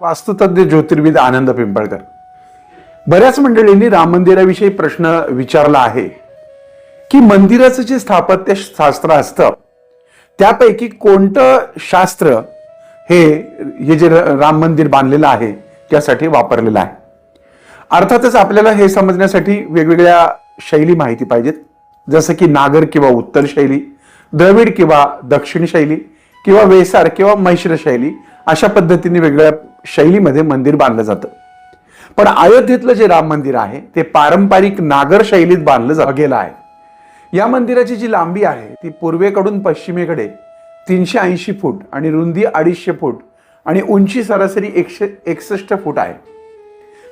वास्तुतज्ञ ज्योतिर्विद आनंद पिंपळकर. बऱ्याच मंडळींनी राम मंदिराविषयी प्रश्न विचारला आहे की मंदिराचं जे स्थापत्य शास्त्र असतं त्यापैकी कोणतं शास्त्र हे हे जे र- राम मंदिर बांधलेलं आहे त्यासाठी वापरलेलं आहे? अर्थातच आपल्याला हे समजण्यासाठी वेगवेगळ्या शैली माहिती पाहिजेत. जसं की नागर किंवा उत्तर शैली द्रविड किंवा दक्षिण शैली किंवा वेसार किंवा मैश्र शैली अशा पद्धतीने वेगळ्या शैलीमध्ये मंदिर बांधलं जातं. पण अयोध्येतलं जे राम मंदिर आहे ते पारंपरिक नागर शैलीत बांधलं जा- गेलं आहे. या मंदिराची जी लांबी आहे ती पूर्वेकडून पश्चिमेकडे तीनशे ऐंशी फूट आणि रुंदी अडीचशे फूट आणि उंची सरासरी एकशे एकसष्ट फूट आहे.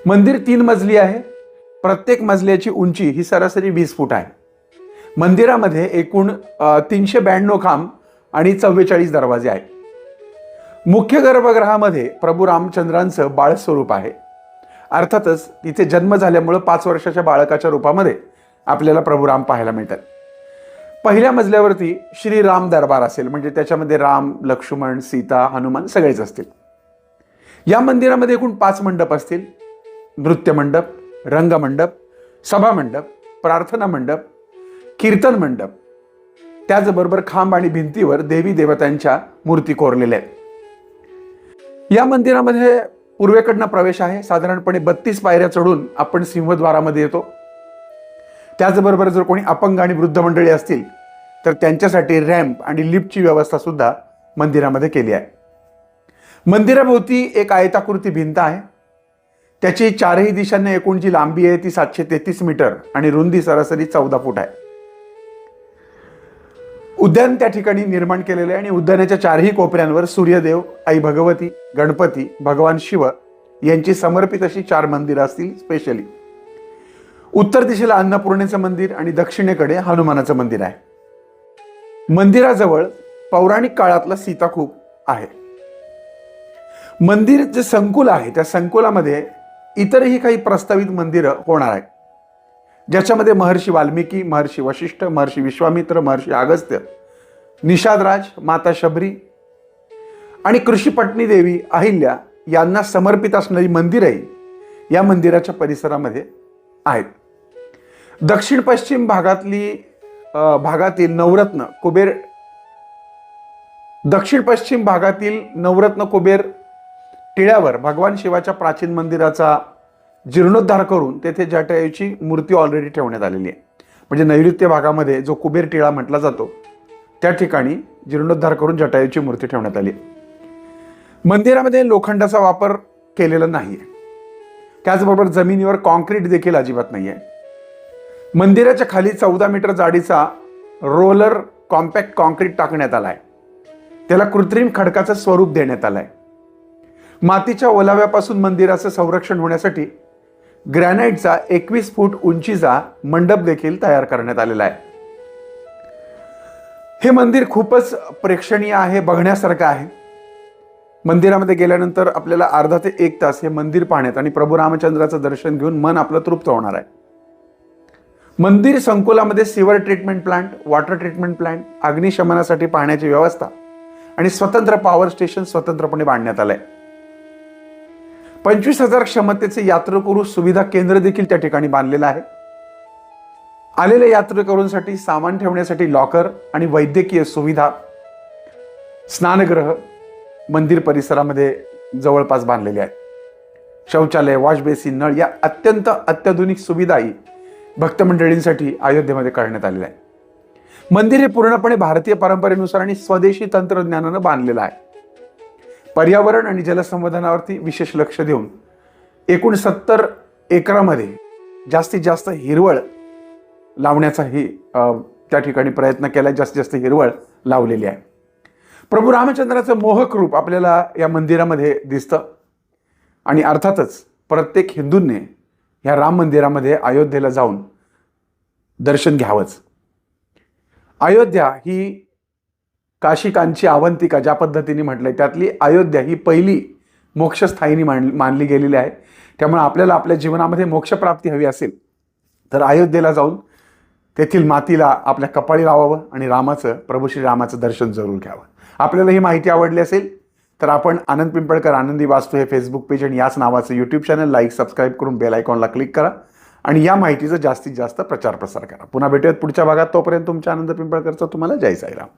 मंदिर तीन मजली आहे. प्रत्येक मजल्याची उंची ही सरासरी वीस फूट आहे. मंदिरामध्ये एकूण तीनशे ब्याण्णव खांब आणि चव्वेचाळीस दरवाजे आहेत. मुख्य गर्भगृहामध्ये प्रभू रामचंद्रांचं बाळस्वरूप आहे. अर्थातच तिथे जन्म झाल्यामुळं पाच वर्षाच्या बाळकाच्या रूपामध्ये आपल्याला प्रभू राम पाहायला मिळतात. पहिल्या मजल्यावरती श्री राम दरबार असेल म्हणजे त्याच्यामध्ये राम लक्ष्मण सीता हनुमान सगळेच असतील. या मंदिरामध्ये एकूण पाच मंडप असतील. नृत्य मंडप रंगमंडप सभा मंडप प्रार्थना मंडप कीर्तन मंडप. त्याचबरोबर खांब आणि भिंतीवर देवी देवतांच्या मूर्ती कोरलेल्या आहेत. या मंदिरामध्ये पूर्वेकडनं प्रवेश आहे. साधारणपणे बत्तीस पायऱ्या चढून आपण सिंहद्वारामध्ये येतो. त्याचबरोबर जर कोणी अपंग आणि वृद्ध मंडळी असतील तर त्यांच्यासाठी रॅम्प आणि लिफ्टची व्यवस्था सुद्धा मंदिरामध्ये केली आहे. मंदिराभोवती एक आयताकृती भिंत आहे. त्याची चारही दिशांना एकूण जी लांबी आहे ती सातशे तेहतीस मीटर आणि रुंदी सरासरी चौदा फूट आहे. उद्यान त्या ठिकाणी निर्माण केलेले आहे आणि उद्यानाच्या चारही कोपऱ्यांवर सूर्यदेव आई भगवती गणपती भगवान शिव यांची समर्पित अशी चार मंदिरं असतील स्पेशली उत्तर दिशेला अन्नपूर्णेचं मंदिर आणि दक्षिणेकडे हनुमानाचं मंदिर आहे. मंदिराजवळ पौराणिक काळातला सीताकूप आहे. मंदिर जे संकुल आहे त्या संकुलामध्ये इतरही काही प्रस्तावित मंदिरं होणार आहेत. ज्याच्यामध्ये महर्षी वाल्मिकी महर्षी वशिष्ठ महर्षी विश्वामित्र महर्षी अगस्त्य निषादराज माता शबरी आणि कृषीपटणी देवी अहिल्या यांना समर्पित असणारी मंदिरही या मंदिराच्या परिसरामध्ये आहेत. दक्षिण पश्चिम भागातली भागातील नवरत्न कुबेर दक्षिण पश्चिम भागातील नवरत्न कुबेर टिळ्यावर भगवान शिवाच्या प्राचीन मंदिराचा जीर्णोद्धार करून तेथे जटायूची मूर्ती ऑलरेडी ठेवण्यात आलेली आहे. म्हणजे नैऋत्य भागामध्ये जो कुबेर टिळा म्हटला जातो त्या ठिकाणी जीर्णोद्धार करून जटायूची मूर्ती ठेवण्यात आली मंदिरामध्ये लोखंडाचा वापर केलेला नाही आहे त्याचबरोबर जमिनीवर कॉन्क्रीट देखील अजिबात नाही आहे मंदिराच्या खाली चौदा मीटर जाडीचा रोलर कॉम्पॅक्ट कॉन्क्रीट टाकण्यात आला आहे त्याला कृत्रिम खडकाचं स्वरूप देण्यात आलं आहे मातीच्या ओलाव्यापासून मंदिराचं संरक्षण होण्यासाठी ग्रॅनाइटचा एकवीस फूट उंचीचा मंडप देखील तयार करण्यात आलेला आहे. हे मंदिर खूपच प्रेक्षणीय आहे बघण्यासारखं आहे. मंदिरामध्ये गेल्यानंतर आपल्याला अर्धा ते एक तास हे मंदिर पाहण्यात आणि प्रभू रामचंद्राचं दर्शन घेऊन मन आपलं तृप्त होणार आहे. मंदिर संकुलामध्ये sewer treatment plant water treatment plant अग्निशमनासाठी पाहण्याची व्यवस्था आणि स्वतंत्र पॉवर स्टेशन स्वतंत्रपणे बांधण्यात आलं आहे पंचवीस हजार क्षमतेचे यात्रेकरू सुविधा केंद्र देखील त्या ठिकाणी बांधलेलं आहे. आलेल्या यात्रेकरूंसाठी सामान ठेवण्यासाठी लॉकर आणि वैद्यकीय सुविधा स्नानगृह मंदिर परिसरामध्ये जवळपास बांधलेले आहेत. शौचालय वॉश बेसिन नळ या अत्यंत अत्याधुनिक सुविधाही भक्तमंडळींसाठी अयोध्येमध्ये करण्यात आलेल्या आहे मंदिर हे पूर्णपणे भारतीय परंपरेनुसार आणि स्वदेशी तंत्रज्ञानानं बांधलेलं आहे. पर्यावरण आणि जलसंवर्धनावरती विशेष लक्ष देऊन एकूण सत्तर एकरामध्ये जास्तीत जास्त हिरवळ लावण्याचाही त्या ठिकाणी प्रयत्न केला जास्तीत जास्त हिरवळ लावलेली आहे. प्रभू रामचंद्राचं मोहक रूप आपल्याला या मंदिरामध्ये दिसतं. आणि अर्थातच प्रत्येक हिंदूंनी ह्या राम मंदिरामध्ये अयोध्येला जाऊन दर्शन घ्यावंच. अयोध्या ही काशी कांची अवंतिका ज्या पद्धतीने म्हटलंय त्यातली अयोध्या ही पहिली मोक्षस्थायीनी मान मानली गेलेली आहे. त्यामुळे आपल्याला आपल्या जीवनामध्ये मोक्षप्राप्ती हवी असेल तर अयोध्येला जाऊन तेथील मातीला आपल्या कपाळी लावावं आणि रामाचं प्रभू श्रीरामाचं दर्शन जरूर घ्यावं. आपल्याला ही माहिती आवडली असेल तर आपण आनंद पिंपळकर आनंदी वास्तू हे फेसबुक पेज आणि याच नावाचं यूट्यूब चॅनल लाईक सबस्क्राईब करून बेल आयकॉनला क्लिक करा आणि या माहितीचा जास्तीत जास्त प्रचार प्रसार करा. पुन्हा भेटूयात पुढच्या भागात. तोपर्यंत तुमच्या आनंद पिंपळकरचा तुम्हाला जय साईराम.